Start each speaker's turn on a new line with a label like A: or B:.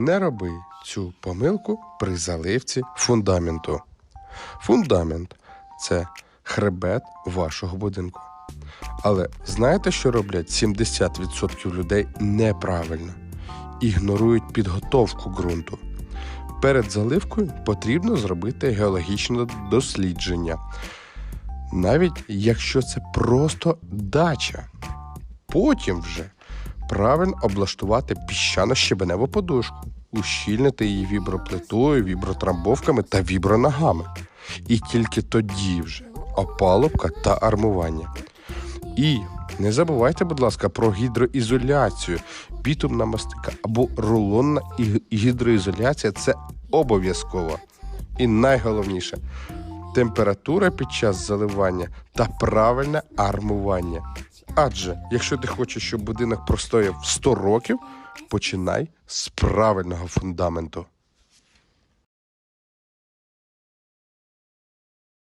A: Не роби цю помилку при заливці фундаменту. Фундамент це хребет вашого будинку. Але знаєте, що роблять 70% людей неправильно? Ігнорують підготовку ґрунту. Перед заливкою потрібно зробити геологічне дослідження, навіть якщо це просто дача. Потім вже правильно облаштувати піщано-щебеневу подушку, ущільнити її віброплитою, вібротрамбовками та віброногами. І тільки тоді вже опалубка та армування. І не забувайте, будь ласка, про гідроізоляцію. Бітумна мастика або рулонна гідроізоляція це обов'язково. І найголовніше температура під час заливання та правильне армування. Адже якщо ти хочеш, щоб будинок простояв 100 років, починай з правильного фундаменту.